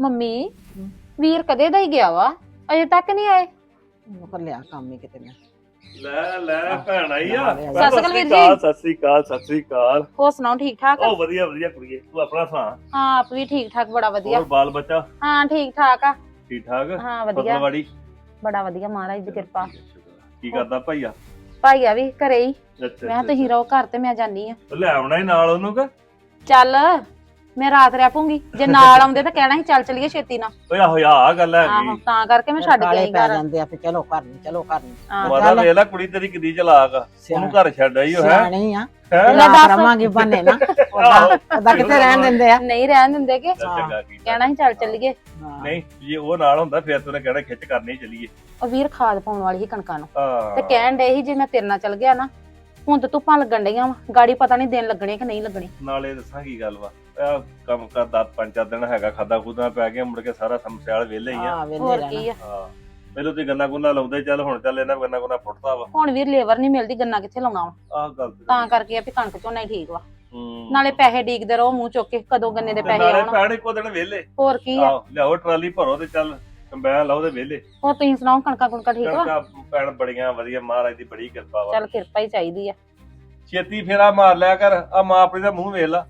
Mummy ਵੀਰ ਕਦੇ ਦਾ ਹੀ ਗਿਆ ਵਾ? ਅਜੇ ਤੱਕ ਨਹੀਂ ਆਏ? ਉਹ ਕਰ ਲਿਆ ਕੰਮ ਹੀ ਕਿਤੇ ਮੈਂ ਲੈ ਲੈ ਭੈਣ ਆਈ ਆ। ਸਤਿ ਸ੍ਰੀ ਅਕਾਲ ਵੀਰ ਜੀ। ਸਤਿ ਸ੍ਰੀ ਅਕਾਲ ਸਤਿ ਸ੍ਰੀ ਅਕਾਲ ਹੋਰ ਸੁਣਾਓ ਠੀਕ ਠਾਕ? ਉਹ ਵਧੀਆ ਵਧੀਆ ਕੁੜੀਏ ਤੂੰ ਆਪਣਾ ਸੁਣਾ? ਹਾਂ ਆਪ ਵੀ ਠੀਕ ਠਾਕ ਬੜਾ ਵਧੀਆ। ਹੋਰ ਬਾਲ ਬੱਚਾ? ਹਾਂ ਠੀਕ ਠਾਕ ਆ। ਠੀਕ ਠਾਕ? ਹਾਂ ਵਧੀਆ। ਫਸਲਵਾੜੀ ਬੜਾ ਵਧੀਆ ਮਹਾਰਾਜ ਦੀ ਕਿਰਪਾ। ਕੀ ਕਰਦਾ ਭਾਈਆ? ਭਾਈਆ ਵੀ ਘਰੇ ਹੀ। ਅੱਛਾ ਮੈਂ ਤੁਸੀਂ ਰਹੋ ਘਰ ਤੇ ਮੈਂ ਜਾਨੀ ਆ। ਲੈ ਆਉਣਾ ਹੀ ਨਾਲ ਉਹਨੂੰ ਕਿ? ਚੱਲ। ਮੈਂ ਰਾਤ ਰਹਿ ਪੂੰਗੀ ਜੇ ਨਾਲ ਆਉਂਦੇ ਤਾਂ ਕਹਿਣਾ ਸੀ ਚੱਲ ਚਲੀਏ ਛੇਤੀ ਨਾਲ। ਓਏ ਆਹੋ ਯਾ ਆ ਗੱਲ ਆਹੋ ਹੈਗੀ ਤਾਂ ਕਰਕੇ ਮੈਂ ਛੱਡ ਕੇ ਆਈ ਪੈ ਘਰ। ਜਾਂਦੇ ਆ ਤੇ ਚਲੋ ਘਰ ਨੂੰ ਚਲੋ ਘਰ ਨੂੰ। ਹਾਂ। ਮਾਤਾ ਚੱਲ। ਵੇਖ ਲੈ ਕੁੜੀ ਤੇਰੀ ਕਿੱਦੀ ਚਲਾਕ ਆ। ਉਹਨੂੰ ਘਰ ਛੱਡ ਆਈ ਉਹ ਹੈ। ਸਿਆਣੀ ਆ। ਹੈ? ਲੈ ਦੱਸ। ਰਵਾਂਗੇ ਬਣੇ ਨਾ। ਆਹੋ। ਉਹਦਾ ਉਹਦਾ ਕਿੱਥੇ ਰਹਿਣ ਦਿੰਦੇ ਆ? ਨਹੀਂ ਰਹਿਣ ਦਿੰਦੇ ਕਿ? ਚੰਗਾ ਕੀਤਾ ਕਹਿਣਾ ਸੀ ਚੱਲ ਚੱਲੀਏ। ਹਾਂ। ਨਹੀਂ ਜੇ ਉਹ ਨਾਲ ਹੁੰਦਾ ਫਿਰ ਤੂੰ ਨੇ ਕਹਿਣਾ ਖਿੱਚ ਕਰਨੀ ਚੱਲੀਏ। ਉਹ ਵੀਰ ਖਾਦ ਪਾਉਣ ਵਾਲੀ ਸੀ ਕਣਕਾਂ ਨੂੰ। ਹਾਂ। ਤੇ ਕਹਿਣ ਡੇ ਸੀ ਜੇ ਮੈਂ ਤੇਰੇ ਨਾਲ ਚੱਲ ਗਿਆ ਨਾ ਹੁਣ ਤੇ ਧੁੱਪਾਂ ਲੱਗਣ ਡਈਆਂ ਵਾ ਗਾੜੀ ਪਤਾ ਨਹੀਂ ਦਿਨ ਲੱਗਣੇ ਕਿ ਨਹੀਂ ਲੱਗਣੇ। ਨਾਲੇ ਦੱਸਾਂ ਕੀ ਗੱਲ ਵਾ ਆ ਕੰਮ ਕਰਦਾ ਪੰਜ ਚਾਰ ਦਿਨ ਹੈਗਾ ਖਾਦਾ ਖੁਦਾ ਪੈ ਗਿਆ ਮੁੜ ਕੇ ਸਾਰਾ ਸਮਸਿਆਲ ਵਿਹਲੇ ਹੀ ਆ। ਹਾਂ ਵੇਲੇ ਹੋਰ ਰਹਿਣਾ। ਕੀ ਆ? ਹਾਂ ਪਹਿਲਾਂ ਤੇ ਗੰਨਾ ਗੁੰਨਾ ਲਾਉਂਦੇ ਚੱਲ ਹੁਣ ਚੱਲ ਇਹਨਾਂ ਗੰਨਾ ਗੁੰਨਾ ਫੁੱਟਦਾ ਵਾ। ਹੁਣ ਵੀਰ ਲੇਬਰ ਨਹੀਂ ਮਿਲਦੀ ਗੰਨਾ ਕਿੱਥੇ ਲਾਉਣਾ ਵਾ। ਆਹ ਗੱਲ ਤੇ ਤਾਂ ਕਰਕੇ ਆ ਵੀ ਕਣਕ ਝੋਨਾ ਹੀ ਠੀਕ ਵਾ। ਹੂੰ। ਨਾਲੇ ਪੈਸੇ ਡੀਕਦੇ ਰਹੋ ਮੂੰਹ ਚੁੱਕ ਕੇ ਕਦੋਂ ਗੰਨੇ ਦੇ ਤੇ ਪੈਸੇ ਨਾਲੇ ਆਉਣ। ਭੈਣ ਇੱਕੋ ਦਿਨ ਵਿਹਲੇ। ਹੋਰ ਕੀ ਆ? ਆਹੋ ਲਿਆਓ ਟਰਾਲੀ ਭਰੋ ਤੇ ਚੱਲ। ਕੰਬਾਈਨ ਲਾਓ ਤੇ ਵਿਹਲੇ। ਹੋਰ ਤੁਸੀਂ ਸੁਣਾਓ ਕਣਕਾਂ ਕੁਣਕਾਂ ਠੀਕ ਵਾ? ਕਣਕਾਂ ਭੈਣ ਬੜੀਆਂ ਵਧੀਆ ਮਹਾਰਾਜ ਦੀ ਬੜੀ ਕਿਰਪਾ ਵਾ। ਚੱਲ ਕਿਰਪਾ ਹੀ ਚਾਹੀਦੀ ਆ। ਛੇਤੀ ਫੇਰਾ ਮਾਰ ਲਿਆ ਕਰ ਆ ਮਾਂ ਆਪਣੀ ਦਾ ਮੂੰਹ ਵੇਖ ਲਾ।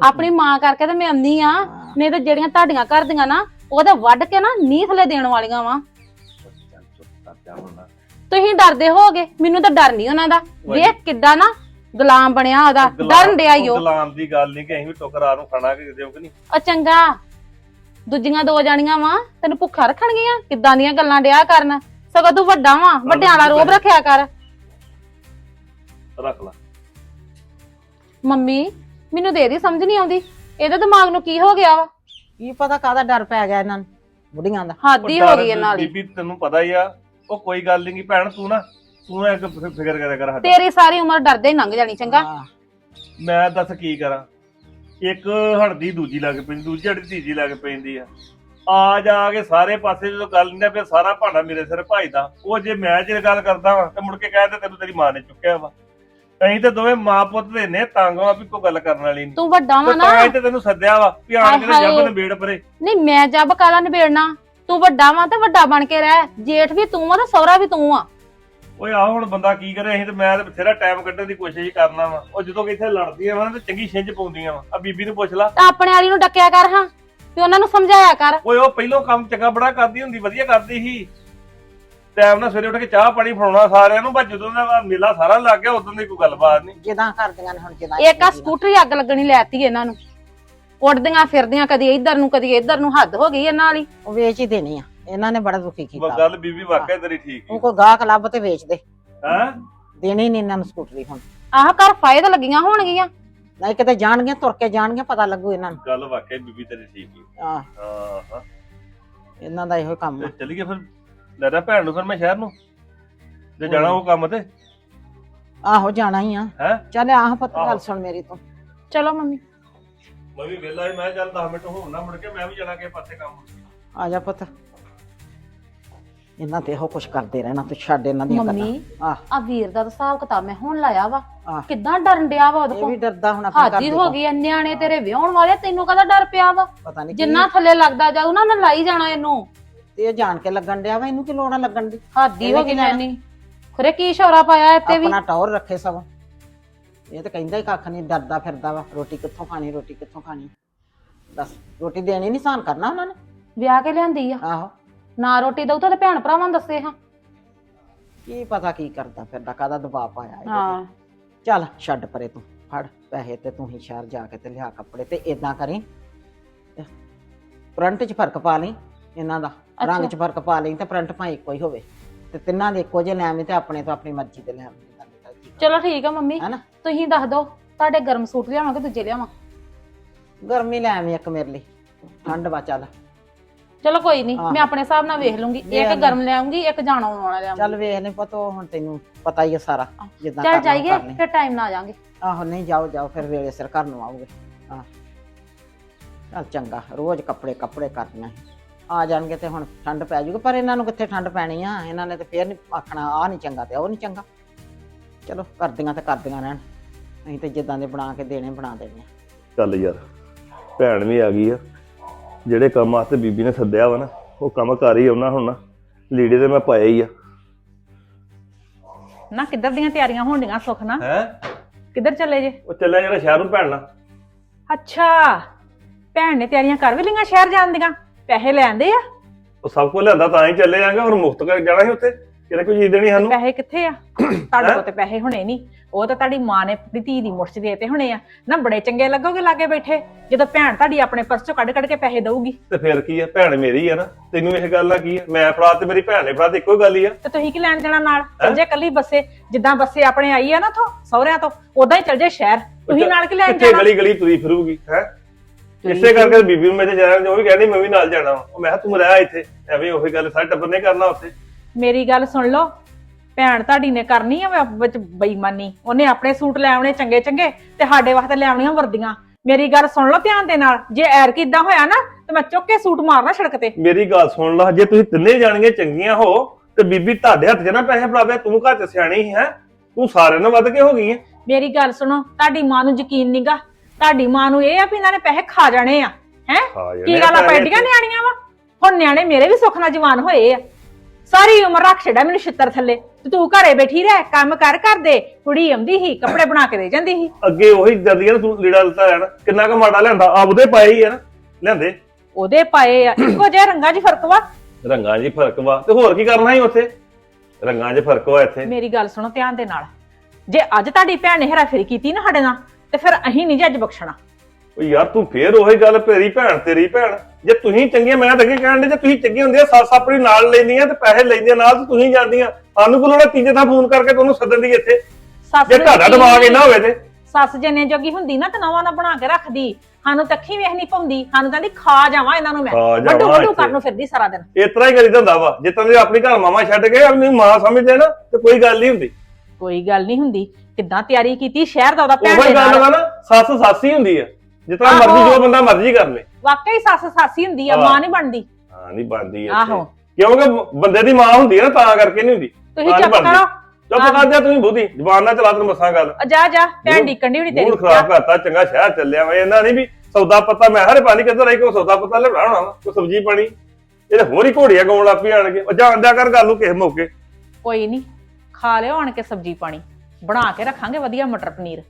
ਆਪਣੀ ਮਾਂ ਕਰਕੇ ਤੇ ਮੈਂ ਆਉਂਦੀ ਆ। ਨਹੀਂ ਤੇ ਜਿਹੜੀਆਂ ਤੁਹਾਡੀਆਂ ਘਰ ਦੀਆਂ ਨਾ ਉਹਦੇ ਵੱਢ ਕੇ ਨਾ ਨੀਂਹ ਥਲੇ ਦੇਣ ਵਾਲੀਆਂ ਵਾ। ਚੱਲ ਚੁੱਪ ਕਰ ਜਾ ਹੁਣ ਤੁਸੀਂ ਡਰਦੇ ਹੋਗੇ ਮੈਨੂੰ ਤਾਂ ਡਰ ਨਹੀਂ ਉਹਨਾਂ ਦਾ। ਵੇਖ ਕਿੱਦਾਂ ਨਾ ਗੁਲਾਮ ਬਣਿਆ ਉਹਦਾ। ਗੁਲਾਮ- ਡਰਨ ਡਿਆ ਈ ਉਹ। ਉਹ ਗੁਲਾਮ ਦੀ ਗੱਲ ਨਹੀਂ ਕਿ ਅਸੀਂ ਵੀ ਟੁਕਰਾ ਨੂੰ ਖਾਣਾ ਕਿ ਦਿਓ ਕਿ ਨਹੀਂ। ਆ ਚੰਗਾ ਦੂਜੀਆਂ ਦੋ ਜਾਣੀਆਂ ਵਾ ਤੈਨੂੰ ਭੁੱਖਾ ਰੱਖਣਗੀਆਂ? ਕਿੱਦਾਂ ਦੀਆਂ ਗੱਲਾਂ ਡਿਆ ਕਰਨ? ਸਗੋਂ ਤੂੰ ਵੱਡਾ ਵਾ ਵੱਡਿਆਂ ਵਾਲਾ ਰੋਬ ਰੱਖਿਆ ਕਰ। ਰੱਖ ਲਾ। ਮੰਮੀ ਮੈਨੂੰ ਦੇ ਦੀ ਸਮਝ ਨਹੀਂ ਆਉਂਦੀ। ਇਹਦੇ ਦਿਮਾਗ ਨੂੰ ਕੀ ਹੋ ਗਿਆ ਵਾ? ਕੀ ਪਤਾ ਕਾਹਦਾ ਡਰ ਪੈ ਗਿਆ ਇਹਨਾਂ ਨੂੰ ਬੁੜੀਆਂ ਦਾ। ਹੱਦ ਹੀ ਗਈ ਇਹ ਨਾਲ ਹੀ ਬੀਬੀ ਤੈਨੂੰ ਪਤਾ ਹੀ ਆ ਉਹ ਕੋਈ ਗੱਲ ਨਹੀਂ ਭੈਣ ਤੂੰ ਨਾ ਤੂੰ ਇੱਕ ਫਿਕਰ ਕਰਿਆ ਕਰ ਸਾਡਾ ਤੇਰੀ ਸਾਰੀ ਉਮਰ ਡਰਦੇ ਹੀ ਲੰਘ ਜਾਣੀ ਚੰਗਾ। ਮੈਂ ਦੱਸ ਕੀ ਕਰਾਂ? ਇੱਕ ਹੜਦੀ ਦੂਜੀ ਲੱਗ ਪੈਂਦੀ ਦੂਜੀ ਹੜਦੀ ਤੀਜੀ ਲੱਗ ਪੈਂਦੀ ਆ। ਆ ਜਾ ਕੇ ਸਾਰੇ ਪਾਸੇ ਜਦੋਂ ਗੱਲ ਨਹੀਂ ਫਿਰ ਸਾਰਾ ਭਾਂਡਾ ਮੇਰੇ ਸਿਰ ਭਾਈਦਾ। ਉਹ ਜੇ ਮੈਂ ਜੇ ਗੱਲ ਕਰਦਾ ਵਾਂ ਤੇ ਮੁੜ ਕੇ ਕਹਿੰਦੇ ਤੈਨੂੰ ਤੇਰੀ ਮਾਂ ਨੇ ਚੁੱਕਿਆ ਵਾ। ਅਸੀਂ ਤੇ ਦੋਵੇਂ ਮਾਂ ਪੁੱਤ ਦੇ ਨੇ ਤੰਗ ਵਾ ਵੀ ਕੋਈ ਗੱਲ ਕਰਨ ਵਾਲੀ ਨਹੀਂ। ਤੂੰ ਵੱਡਾ ਵਾ ਨਾ। ਤਾਂ ਤੇ ਤੈਨੂੰ ਸੱਦਿਆ ਵਾ ਵੀ ਆਣ ਕੇ ਹਾਏ ਜੱਬ ਹਾਏ। ਨੇ ਬੇੜ ਪਰੇ। ਨਹੀਂ ਮੈਂ ਜੱਬ ਕਾਲਾ ਨਿਬੇੜਨਾ? ਤੂੰ ਵੱਡਾ ਵਾ ਤੇ ਵੱਡਾ ਬਣ ਕੇ ਰਹਿ। ਜੇਠ ਵੀ ਤੂੰ ਆ ਤੇ ਸਹੁਰਾ ਵੀ ਤੂੰ ਆ। ਓਏ ਆਹ ਹੁਣ ਬੰਦਾ ਕੀ ਕਰੇ? ਅਸੀਂ ਤੇ ਮੈਂ ਤੇ ਬਥੇਰਾ ਟਾਈਮ ਕੱਢਣ ਦੀ ਕੋਸ਼ਿਸ਼ ਕਰਨਾ ਵਾ। ਉਹ ਜਦੋਂ ਕਿ ਇੱਥੇ ਲੜਦੀਆਂ ਵਾ ਨਾ ਤੇ ਚੰਗੀ ਛਿੰਝ ਪਾਉਂਦੀਆਂ ਵਾ। ਆ ਬੀਬੀ ਨੂੰ ਪੁੱਛ ਲਾ। ਤਾਂ ਆਪਣੇ ਵਾਲੀ ਨੂੰ ਡੱਕਿਆ ਕਰ ਹਾਂ ਤੇ ਉਹਨਾਂ ਨੂੰ ਸਮਝਾਇਆ ਕਰ। ਓਏ ਉਹ ਪਹਿਲੋਂ ਕੰਮ ਚੰਗਾ ਬੜਾ ਕਰਦੀ ਹੁੰਦੀ ਵਧੀਆ ਕਰਦੀ ਸੀ। ਟਾਈਮ ਨਾਲ ਸਵੇਰੇ ਉੱਠ ਕੇ ਚਾਹ ਪਾਣੀ ਫੜਾਉਣਾ ਸਾਰਿਆਂ ਨੂੰ ਬਸ ਜਦੋਂ ਦਾ ਮੇਲਾ ਸਾਰਾ ਲੱਗ ਗਿਆ ਉਦੋਂ ਦੀ ਕੋਈ ਗੱਲਬਾਤ ਨਹੀਂ। ਜਿੱਦਾਂ ਕਰਦੀਆਂ ਨੇ ਹੁਣ ਜਿੱਦਾਂ ਇੱਕ ਆ ਸਕੂਟਰੀ ਅੱਗ ਲੱਗਣੀ ਲੈਤੀ ਇਹਨਾਂ ਨੂੰ। ਉੱਡਦੀਆਂ ਫਿਰਦੀਆਂ ਕਦੀ ਇੱਧਰ ਨੂੰ ਕਦੀ ਇੱਧਰ ਨੂੰ ਹੱਦ ਹੋ ਗਈ ਇਹਨਾਂ ਵਾਲੀ। ਉਹ ਵੇਚ ਹੀ ਦੇਣੀ ਆ। ਇਹਨਾਂ ਨੇ ਬੜਾ ਦੁਖੀ ਕੀਤਾ। ਗੱਲ ਬੀਬੀ ਵਾਕਿਆ ਤੇਰੀ ਠੀਕ ਉਹ ਹੈ ਕੋਈ ਗਾਹਕ ਲੱਭ ਤੇ ਵੇਚ ਦੇ। ਹੈ? ਦੇਣੀ ਨਹੀਂ ਇਹਨਾਂ ਨੂੰ ਸਕੂਟਰੀ ਹੁਣ। ਆਹ ਘਰ ਫਾਇਦਾ ਲੱਗੀਆਂ ਹੋਣਗੀਆਂ। ਨਹੀਂ ਕਿਤੇ ਜਾਣਗੀਆਂ ਤੁਰ ਕੇ ਜਾਣਗੀਆਂ ਪਤਾ ਲੱਗੂ ਇਹਨਾਂ ਨੂੰ। ਗੱਲ ਵਾਕਿਆ ਬੀਬੀ ਤੇਰੀ ਠੀਕ ਹੈ ਹਾਂ। ਹਾਂ। ਇਹਨਾਂ ਦਾ ਇਹੋ ਕੰਮ ਤੇ ਆ। ਚੱਲੀਏ ਫਿਰ। ਲੈ ਜਾ ਭੈਣ ਨੂੰ ਫਿਰ ਮੈਂ ਸ਼ਹਿਰ ਨੂੰ। ਜੇ ਜਾਣਾ ਉਹ ਕੰਮ ਤੇ। ਆਹੋ ਜਾਣਾ ਹੀ ਆ। ਹੈਂ? ਚੱਲ ਆਹ ਪਤਾ। ਗੱਲ ਸੁਣ ਮੇਰੀ ਤੋਂ। ਚਲੋ ਮੰਮੀ। ਮੈਂ ਵੀ ਵਿਹਲਾ ਹੀ ਮੈਂ ਚੱਲ 10 ਮਿੰਟ ਹੋਣ ਮੁੜ ਕੇ ਮੈਂ ਵੀ ਜਾਣਾ ਕਿਸੇ ਪਾਸੇ ਕੰਮ। ਆ ਜਾ ਪੁੱਤ। ਇਹਨਾਂ ਤੇ ਇਹੋ ਕੁਛ ਕਰਦੇ ਰਹਿਣਾ ਤੂੰ ਛੱਡ ਇਹਨਾਂ ਦੀਆਂ ਗੱਲਾਂ। ਮੰਮੀ ਆਹ ਆ ਵੀਰ ਦਾ ਤਾਂ ਹਿਸਾਬ ਕਿਤਾਬ ਮੈਂ ਹੁਣ ਲਾਇਆ ਵਾ। ਆਹ। ਕਿੱਦਾਂ ਡਰਨ ਡਿਆ ਵਾ ਉਹਦੇ ਇਹ ਵੀ ਕੋਲ ਡਰਦਾ ਹੁਣ ਆਪਣੇ ਘਰ ਹਾਜੀ ਦੇ ਹੋ ਤੋਂ। ਗਈ ਨਿਆਣੇ ਤੇਰੇ ਵਿਆਹਣ ਵਾਲੇ ਤੈਨੂੰ ਕਦਾ ਡਰ ਪਿਆ ਵਾ? ਪਤਾ ਨਹੀਂ ਜਿੰਨਾ ਥੱਲੇ ਲੱਗਦਾ ਜਾਊ ਨਾ ਉਹਨੇ ਲਾਈ ਜਾਣਾ ਇਹਨੂੰ। ਤੇ ਇਹ ਜਾਣ ਕੇ ਲੱਗਣ ਡਿਆ ਵਾ ਇਹਨੂੰ ਕੀ ਲੋੜ ਆ ਲੱਗਣ ਦੀ? ਹਾਦੀ ਇਹਨੇ ਹੋ ਗਈ ਕੀ ਲੈਣਾ? ਖਰੇ ਕੀ ਸ਼ੌਰਾ ਪਾਇਆ ਇੱਥੇ ਵੀ? ਆਪਣਾ ਟੌਰ ਰੱਖੇ ਸਗੋਂ। ਇਹ ਤਾਂ ਕਹਿੰਦਾ ਹੀ ਕੱਖ ਨਹੀਂ ਡਰਦਾ ਫਿਰਦਾ ਵਾ ਰੋਟੀ ਕਿੱਥੋਂ ਖਾਣੀ ਰੋਟੀ ਕਿੱਥੋਂ ਖਾਣੀ? ਦੱਸ ਰੋਟੀ ਦੇਣੀ ਨਹੀਂ ਸਾਨ ਕਰਨਾ ਉਹਨਾਂ ਨੇ? ਵਿਆਹ ਕੇ ਲਿਆਂਦੀ ਆ? ਆਹੋ। ਨਾ ਰੋਟੀ ਦਊ ਤਾਂ ਉਹਦੇ ਭੈਣ ਭਰਾਵਾਂ ਨੂੰ ਦੱਸੇ ਹਾਂ। ਕੀ ਪਤਾ ਕੀ ਕਰਦਾ ਫਿਰਦਾ ਕਾਦਾ ਦਬਾਅ ਪਾਇਆ ਇਹਦੇ ਤੇ। ਹਾਂ। ਚੱਲ ਛੱਡ ਪਰੇ ਤੂੰ ਫੜ ਪੈਸੇ ਤੇ ਤੂੰ ਹੀ ਸ਼ਹਿਰ ਜਾ ਕੇ ਤੇ ਲਿਆ ਕੱਪੜੇ ਤੇ ਇਦਾਂ ਕਰੀ। ਪ੍ਰਿੰਟ 'ਚ ਫ਼ਰਕ ਪਾ ਲਈ ਇਹਨਾਂ ਦਾ ਰੰਗ 'ਚ ਫ਼ਰਕ ਪਾ ਲਈ ਤੇ ਪ੍ਰਿੰਟ ਭਾਵੇਂ ਇੱਕੋ ਹੀ ਹੋਵੇ। ਤੇ ਤਿੰਨਾਂ ਦੇ ਇੱਕੋ ਜਿਹੇ ਲੈਵੇਂ ਤੇ ਆਪਣੇ ਤੋਂ ਆਪਣੀ ਮਰਜ਼ੀ ਦੇ ਲੈਵੇਂ ਚਲੋ ਠੀਕ ਆ ਮੰਮੀ ਹੈਨਾ? ਤੁਸੀਂ ਦੱਸ ਦਿਓ ਤੁਹਾਡੇ ਗਰਮ ਸੂਟ ਲਿਆਵਾਂ ਕਿ ਦੂਜੇ ਲਿਆਵਾਂ? ਗਰਮੀ ਲੈਵੇਂ ਇੱਕ ਮੇਰੇ ਲਈ। ਠੰਡ ਵਾ ਚੱਲ। ਚਲੋ ਕੋਈ ਨਹੀਂ। ਮੈਂ ਆਪਣੇ ਹਿਸਾਬ ਨਾਲ ਵੇਖ ਲੂੰਗੀ ਇੱਕ। ਗਰਮ ਲਿਆਉਂਗੀ ਇੱਕ ਜਾਣਾ ਆਉਣ ਵਾਲਾ ਲਿਆਉਂਗੀ ਚੱਲ ਵੇਖ ਲੈ ਪਤਾ ਹੁਣ ਤੈਨੂੰ ਪਤਾ ਹੀ ਹੈ ਸਾਰਾ ਜਿੱਦਾਂ ਚੱਲ ਕਰਨਾ ਜਾਈਏ। ਫਿਰ ਟਾਈਮ ਨਾਲ ਆ ਜਾਾਂਗੇ ਆਹੋ ਨਹੀਂ ਜਾਓ ਜਾਓ ਫਿਰ ਵੇਲੇ ਸਿਰ ਘਰ ਨੂੰ ਆਓਗੇ ਹਾਂ ਚੱਲ ਚੰਗਾ ਰੋਜ਼ ਕੱਪੜੇ ਕੱਪੜੇ ਸੀ। ਆ ਜਾਣਗੇ ਤੇ ਹੁਣ ਠੰਡ ਪੈ ਜੂਗੀ ਪਰ ਇਹਨਾਂ ਨੂੰ ਕਿੱਥੇ ਠੰਡ ਪੈਣੀ ਆ ਇਹਨਾਂ ਨੇ ਤੇ ਫੇਰ ਨਹੀਂ ਆਖਣਾ ਆ ਨਹੀਂ ਚੰਗਾ ਤੇ ਉਹ ਨਹੀਂ ਚੰਗਾ ਚਲੋ ਕਰਦੀਆਂ ਤੇ ਕਰਦੀਆਂ ਰਹਿਣ ਅਸੀਂ ਤੇ ਜਿੱਦਾਂ ਦੇ ਬਣਾ ਕੇ ਦੇਣੇ ਬਣਾ ਦੇਣੇ ਆ। ਚੱਲ ਯਾਰ ਭੈਣ ਵੀ ਆ ਗਈ ਆ ਜਿਹੜੇ ਕੰਮ ਵਾਸਤੇ ਬੀਬੀ ਨੇ ਸੱਦਿਆ ਵਾ ਨਾ ਉਹ ਕੰਮ ਕਰ ਹੀ ਆਉਣਾ ਹੁਣ ਨਾ। ਲੀੜੇ ਤੇ ਮੈਂ ਪਾਇਆ ਹੀ ਆ। ਨਾ ਕਿੱਧਰ ਦੀਆਂ ਤਿਆਰੀਆਂ ਹੋਣ ਡੀਆਂ ਸੁੱਖ ਨਾ ਹੈ? ਕਿੱਧਰ ਚੱਲੇ ਜੇ? ਉਹ ਚੱਲਿਆ ਜਿਹੜਾ ਸ਼ਹਿਰ ਨੂੰ ਭੈਣ ਨਾਲ। ਅੱਛਾ ਭੈਣ ਨੇ ਤਿਆਰੀਆਂ ਕਰ ਵੀ ਲਈਆਂ ਸ਼ਹਿਰ ਜਾਣ ਦੀਆਂ? ਪੈਸੇ ਲੈ ਆਂਦੇ ਆ? ਉਹ ਸਭ ਕੁਝ ਲਿਆਂਦਾ ਤਾਂ ਹੀ ਚੱਲੇ ਜਾਂਗੇ ਹੁਣ ਮੁਫਤ ਕਰ ਜਾਣਾ ਸੀ ਉੱਥੇ? ਕਿਹਨੇ ਕੋਈ ਚੀਜ਼ ਦੇਣੀ ਸਾਨੂੰ? ਪੈਸੇ ਕਿੱਥੇ ਆ? ਤੁਹਾਡੇ ਕੋਲ ਤੇ ਪੈਸੇ ਹੋਣੇ ਨਹੀਂ। ਉਹ ਤਾਂ ਤੁਹਾਡੀ ਮਾਂ ਨੇ ਆਪਣੀ ਧੀ ਦੀ ਮੁੱਠ ਦੇਤੇ ਹੋਣੇ ਆ। ਨਾ ਬੜੇ ਚੰਗੇ ਲੱਗੋਗੇ ਲਾਗੇ ਬੈਠੇ। ਜਦੋਂ ਭੈਣ ਤੁਹਾਡੀ ਆਪਣੇ ਪਰਸ ਚੋਂ ਕੱਢ ਕੱਢ ਕੇ ਪੈਸੇ ਦਊਗੀ। ਤੇ ਫਿਰ ਕੀ ਆ? ਭੈਣ ਮੇਰੀ ਆ ਨਾ। ਤੈਨੂੰ ਇਹ ਗੱਲ ਆ ਕੀ ਆ? ਮੈਂ ਫੜਾ ਤੇ ਮੇਰੀ ਭੈਣ ਨੇ ਫੜਾ ਤੇ ਇੱਕੋ ਗੱਲ ਹੀ ਆ। ਤੇ ਤੁਸੀਂ ਕੀ ਲੈਣ ਜਾਣਾ ਨਾਲ? ਜੇ ਕੱਲੀ ਬੱਸੇ ਜਿੱਦਾਂ ਬੱਸੇ ਆਪਣੇ ਆਈ ਆ ਨਾ ਥੋ ਸਹੁਰਿਆਂ ਤੋਂ ਉਦਾਂ ਹੀ ਚੱਲ ਜੇ ਸ਼ਹਿਰ। ਤੁਸੀਂ ਨਾਲ ਕੀ ਲੈਣ ਕਿੱਥੇ ਜਾਣਾ? ਗਲੀ ਗਲੀ ਤੁਰੀ ਫਿਰੂਗੀ ਹੈ? ਇਸੇ ਕਰਕੇ ਬੀਬੀ ਨੂੰ ਮੇਰੇ ਜਾਣਾ ਉਹ ਵੀ ਕਹਿੰਦੀ ਮੈਂ ਵੀ ਨਾਲ ਜਾਣਾ। ਉਹ ਮੈਂ ਕਿਹਾ ਤੂੰ ਰਹਿ ਇੱਥੇ। ਐਵੇਂ ਉਹੀ ਗੱਲ ਸਾਰੇ ਟੱਬਰ ਨੇ ਕਰਨਾ ਉੱਥੇ। ਮੇਰੀ ਗੱਲ ਸੁਣ ਲਓ। ਭੈਣ ਤੁਹਾਡੀ ਨੇ ਕਰਨੀ ਆ ਵਿੱਚ ਬੇਈਮਾਨੀ। ਉਹਨੇ ਆਪਣੇ ਸੂਟ ਲੈ ਆਉਣੇ ਚੰਗੇ ਚੰਗੇ ਤੇ ਸਾਡੇ ਵਾਸਤੇ ਲੈ ਆਉਣੀਆਂ ਵਰਦੀਆਂ। ਮੇਰੀ ਗੱਲ ਸੁਣ ਲਓ ਧਿਆਨ ਦੇ ਨਾਲ। ਜੇ ਐਰ ਕਿਦਾਂ ਹੋਇਆ ਨਾ ਤੇ ਮੈਂ ਚੁੱਕ ਕੇ ਸੂਟ ਮਾਰਨਾ ਸੜਕ ਤੇ। ਮੇਰੀ ਗੱਲ ਸੁਣ ਲਾ ਜੇ ਤੁਸੀਂ ਤਿੰਨੇ ਜਾਣੀਆਂ ਚੰਗੀਆਂ ਹੋ ਤੇ ਬੀਬੀ ਤੁਹਾਡੇ ਹੱਥ 'ਚ ਨਾ ਪੈਸੇ ਫੜਾਵੇ ਤੂੰ ਘਰ 'ਚ ਸਿਆਣੀ ਹੈ? ਤੂੰ ਸਾਰਿਆਂ ਨਾਲੋਂ ਵੱਧ ਕੇ ਹੋ ਗਈ ਹੈ ਮੇਰੀ ਗੱਲ ਸੁਣੋ ਤੁਹਾਡੀ ਮਾਂ ਨੂੰ ਯਕੀਨ ਨਹੀਂਗਾ ਤੁਹਾਡੀ ਮਾਂ ਨੂੰ ਇਹ ਆ ਵੀ ਇਹਨਾਂ ਨੇ ਪੈਸੇ ਖਾ ਜਾਣੇ ਆ ਹੈ? ਖਾ ਜਾਣੇ ਕੀ ਗੱਲ ਆ। ਪੈਡੀਆਂ ਨਿਆਣੀਆਂ ਵਾ? ਹੁਣ ਨਿਆਣੇ ਮੇਰੇ ਵੀ ਸੁੱਖ ਨਾਲ ਜਵਾਨ ਹੋਏ ਆ। ਸਾਰੀ ਉਮਰ ਰੱਖ ਛੱਡਿਆ ਮੈਨੂੰ ਛਿੱਤਰ ਥੱਲੇ। ਤੇ ਤੂੰ ਘਰੇ ਬੈਠੀ ਰਹਿ ਕੰਮ ਕਰ ਕਰਦੇ ਕੁੜੀ ਆਉਂਦੀ ਸੀ ਕੱਪੜੇ ਬਣਾ ਕੇ ਦੇ ਜਾਂਦੀ ਸੀ। ਅੱਗੇ ਉਹੀ ਜਰਦੀਆਂ ਤੂੰ ਲੀੜਾ ਲੱਤਾ ਲੈਣਾ ਕਿੰਨਾ ਕੁ ਮਾੜਾ ਲਿਆਂਦਾ? ਆਪਦੇ ਪਾਏ ਹੀ ਆ ਨਾ। ਲਿਆਂਦੇ। ਉਹਦੇ ਪਾਏ ਆ। ਇੱਕੋ ਜਿਹੇ ਰੰਗਾਂ 'ਚ ਫ਼ਰਕ ਵਾ। ਰੰਗਾਂ 'ਚ ਹੀ ਫ਼ਰਕ ਵਾ। ਤੇ ਹੋਰ ਕੀ ਕਰਨਾ ਸੀ ਉੱਥੇ? ਰੰਗਾਂ 'ਚ ਫ਼ਰਕ ਵਾ ਇੱਥੇ। ਮੇਰੀ ਗੱਲ ਸੁਣੋ ਧਿਆਨ ਦੇ ਨਾਲ। ਜੇ ਅੱਜ ਤੁਹਾਡੀ ਭੈਣ ਨੇ ਹੇਰਾਫੇਰੀ ਕੀਤੀ ਨਾ ਸਾਡੇ ਨਾਲ ਤੇ ਫਿਰ ਅਹੀਂ ਨਹੀਂ ਜੇ ਅੱਜ ਬਖਸ਼ਣਾ। ਉਹ ਯਾਰ ਤੂੰ ਫੇਰ ਉਹੀ ਗੱਲ ਤੇਰੀ ਭੈਣ ਤੇਰੀ ਭੈਣ। ਜੇ ਤੁਸੀਂ ਚੰਗੀਆਂ ਮੈਂ ਤਾਂ ਅੱਗੇ ਕਹਿਣ ਦੇ ਜੇ ਤੁਸੀਂ ਚੰਗੀਆਂ ਹੁੰਦੀਆਂ ਸੱਸ ਆਪਣੀ ਨਾਲ ਲੈਂਦੀਆਂ ਤੇ ਪੈਸੇ ਲੈਂਦੀਆਂ ਨਾਲ ਤੇ ਤੁਸੀਂ ਜਾਂਦੀਆਂ। ਸਾਨੂੰ ਕੋਲ ਤੀਜੇ ਥਾਂ ਫੋਨ ਕਰਕੇ ਤੁਹਾਨੂੰ ਸੱਦਣ ਦੀ ਇੱਥੇ? ਸੱਸ ਜੇ ਤੁਹਾਡਾ ਯਕੀਨ ਦਿਮਾਗ। ਇੰਨਾ ਹੋਵੇ ਤੇ। ਸੱਸ ਜਨੇ ਜੋਗੀ ਹੁੰਦੀ ਨਾ ਤੇ ਨਵਾਂ ਨਾ ਬਣਾ ਕੇ ਰੱਖਦੀ। ਸਾਨੂੰ ਤੱਖੀ ਵੇਖ ਨਹੀਂ ਪਾਉਂਦੀ ਸਾਨੂੰ ਕਹਿੰਦੀ ਖਾ ਜਾਵਾਂ ਇਹਨਾਂ ਨੂੰ ਮੈਂ। ਖਾ ਜਾਵਾਂ ਵੱਡੂ ਵੱਡੂ ਇੱਥੇ। ਕਰਨ ਨੂੰ ਫਿਰਦੀ ਸਾਰਾ ਦਿਨ। ਇਸ ਤਰ੍ਹਾਂ ਹੀ ਕਰੀਦਾ ਹੁੰਦਾ ਵਾ। ਜਿੱਤਾਂ ਦੇ ਆਪਣੀ ਘਰ ਮਾਮਾ ਛੱਡ ਕੇ ਆਪਣੀ ਮਾਂ ਸਮਝਦੇ ਨਾ ਤੇ ਕੋਈ ਗੱਲ ਨਹੀਂ ਹੁੰਦੀ। ਕੋਈ ਗੱਲ ਨਹੀਂ ਹੁੰਦੀ। ਕਿੱਦਾਂ ਤਿਆਰੀ ਕੀਤੀ? ਸ਼ਹਿਰ ਦਾ ਉਹਦਾ ਭੈਣ ਉਹੀ ਦੇ ਗੱਲ ਨਾਲ। ਵਾ ਨਾ ਸੱਸ ਸੱਸ ਹੀ ਹੁੰਦੀ ਆ। ਜਿਤਨਾ ਆਹੋ। ਮਰਜ਼ੀ ਜੋ ਬੰਦਾ ਮਰਜ਼ੀ ਕਰ ਲੇ। ਵਾਕਈ ਸੱਸ ਸਾਸੀ ਹੁੰਦੀ ਆ ਹਾਂ। ਮਾਂ ਨਹੀਂ ਬਣਦੀ। ਹਾਂ ਨਹੀਂ ਬਣਦੀ ਇੱਥੇ। ਆਹੋ। ਕਿਉਂਕਿ ਬੰਦੇ ਦੀ ਮਾਂ ਹੁੰਦੀ ਆ ਨਾ ਤਾਂ ਕਰਕੇ ਨਹੀਂ ਹੁੰਦੀ। ਤੁਸੀਂ ਹਾਂ, ਨੀ ਚੁੱਪ ਬਣਦੀ। ਕਰੋ। ਚੁੱਪ। ਕਰ ਜਾ ਤੁਸੀਂ ਬੁੱਧੀ ਜ਼ਬਾਨ ਨਾਲ ਚਲਾ ਤੈਨੂੰ ਮਸਾਂ ਗੱਲ। ਆ ਜਾ ਜਾ ਭੈਣ ਡੀਕਣ ਦੀ ਹੁਣੀ ਤੇਰੀ। ਖਰਾਬ ਕਰਤਾ ਚੰਗਾ ਸ਼ਹਿਰ ਚੱਲਿਆ ਵਾ। ਇਹਨਾਂ ਨਹੀਂ ਵੀ ਸੌਦਾ ਪੱਤਾ ਮੈਂ ਹਰੇ ਪਾਣੀ ਕਿੱਧਰ ਆਈ ਕੋ ਸੌਦਾ ਪੱਤਾ ਲੈਣਾ ਹੋਣਾ ਵਾ ਕੋਈ ਸਬਜ਼ੀ ਪਾਣੀ। ਇਹਦੇ ਹੋਰ ਹੀ ਘੋੜੀਆਂ ਗਾਉਣ ਲੱਗ ਪਈ ਆਣਗੇ। ਉਹ ਜਾਣਦਿਆ ਕਰ ਗੱਲ ਨੂੰ ਕਿਸੇ ਮੌਕੇ। ਕੋਈ ਨਹੀਂ ਖਾ ਲਿਓ ਆਣ ਕੇ ਸਬਜੀ ਪਾਣੀ। ਬਣਾ ਕੇ ਰੱਖਾਂਗੇ ਵਧੀਆ ਮਟਰ ਪਨੀਰ। ਹੈ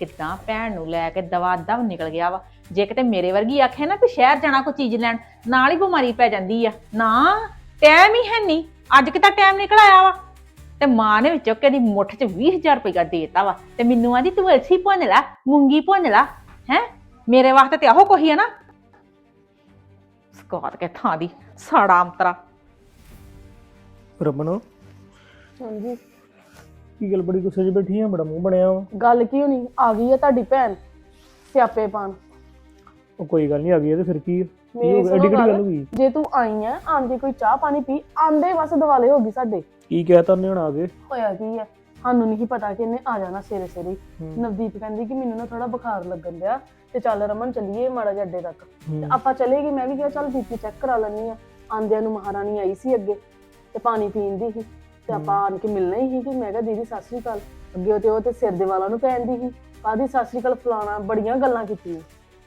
ਕਿੱਦਾਂ ਭੈਣ ਨੂੰ ਲੈ ਕੇ ਦਵਾ ਦਵ ਨਿਕਲ ਗਿਆ ਵਾ। ਜੇ ਕਿਤੇ ਮੇਰੇ ਵਰਗੀ ਆਖੇ ਨਾ ਕਿ ਸ਼ਹਿਰ ਜਾਣਾ ਕੋਈ ਚੀਜ਼ ਲੈਣ ਨਾਲ ਹੀ ਬਿਮਾਰੀ ਪੈ ਜਾਂਦੀ ਆ। ਨਾ ਟਾਈਮ ਹੀ ਹੈ ਨਹੀਂ ਅੱਜ ਕਿਤਾ ਟਾਈਮ ਨਿਕਲ ਆਇਆ ਵਾ? ਤੇ ਮਾਂ ਨੇ ਵਿੱਚੋਂ ਕਿਹਦੀ ਮੁੱਠ 'ਚ 20000 ਰੁਪਏ ਦੇਤਾ ਵਾ। ਤੇ ਮੈਨੂੰ ਆਂਦੀ ਤੂੰ ਅਲਸੀ ਭੁੰਨ ਲੈ ਮੂੰਗੀ ਭੁੰਨ ਲੈ ਹੈ? ਮੇਰੇ ਵਾਸਤੇ ਤੇ ਆਹੋ ਕੋਈ ਹੈ ਨਾ। ਸਕਾਤ ਕੇ ਥਾਂ ਦੀ ਸਾੜਾ ਅੰਤਰਾ। ਰਮਨ? ਹਾਂਜੀ। ਕੀ ਗੱਲ ਬੜੀ ਗੁੱਸੇ 'ਚ ਬੈਠੀ ਆ ਬੜਾ ਮੂੰਹ ਬਣਿਆ ਵਾ। ਗੱਲ ਕੀ ਹੋਣੀ? ਆ ਗਈ ਹੈ ਤੁਹਾਡੀ ਭੈਣ ਸਿਆਪੇ ਪਾਣ ਉਹ ਕੋਈ ਗੱਲ ਨਹੀਂ ਆ ਗਈ ਆ ਤੇ ਫਿਰ ਕੀ ਆ? ਕੀ ਮੇਰੀ ਹੋ ਗਿਆ? ਐਡੀ ਸੁਣੋ ਕਿਹੜੀ ਗੱਲ। ਹੋ ਗਈ? ਜੇ ਤੂੰ ਆਈ ਆ ਆਂਦੀ ਕੋਈ ਚਾਹ ਪਾਣੀ ਪੀ ਆਂਦੇ ਬਸ ਦਿਵਾਲੇ ਹੋ ਗਈ ਸਾਡੇ। ਕੀ ਕਹਿ ਤਾ ਉਹਨੇ ਹੁਣ ਆ ਕੇ? ਹੋਇਆ ਕੀ ਹੈ ਸਾਨੂੰ ਨਹੀਂ ਪਤਾ ਕਿ ਇਹਨੇ ਆ ਜਾਣਾ ਸਵੇਰੇ ਸਵੇਰੇ। ਹੀ। ਨਵਦੀਪ ਕਹਿੰਦੀ ਕਿ ਮੈਨੂੰ ਨਾ ਥੋੜਾ ਬੁਖਾਰ ਲੱਗਣ ਦਿਆ ਤੇ ਚੱਲ ਰਮਨ ਚੱਲੀਏ ਮਾੜਾ ਜਿਹਾ ਅੱਡੇ ਤੱਕ। ਹੂੰ। ਆਪਾਂ ਚਲੇ ਗਏ ਮੈਂ ਵੀ ਕਿਹਾ ਚੱਲ ਬੀਪੀ ਚੈੱਕ ਕਰਾ ਲੈਣੀ ਆ। ਆਂਦਿਆਂ ਨੂੰ ਮਹਾਰਾਣੀ ਆਈ ਸੀ ਅੱਗੇ ਤੇ ਪਾਣੀ ਪੀਣ ਦੀ ਸੀ। ਤੇ ਆਪਾਂ ਆਣ ਕੇ ਮਿਲਣਾ ਹੀ ਸੀ ਕਿ ਮੈਂ ਕਿਹਾ ਦੀਦੀ ਸਤਿ ਸ੍ਰੀ ਅਕਾਲ। ਅੱਗੇ ਤੇ ਉਹ ਤੇ ਸਿਰ ਦੇ ਵਾਲਾਂ ਨੂੰ ਪੈਂਦੀ ਸੀ। ਕਾਦੀ ਸਤਿ ਸ੍ਰੀ ਅਕਾਲ ਫਲਾਣਾ ਬੜੀਆਂ ਗੱਲਾਂ ਕੀਤੀਆਂ।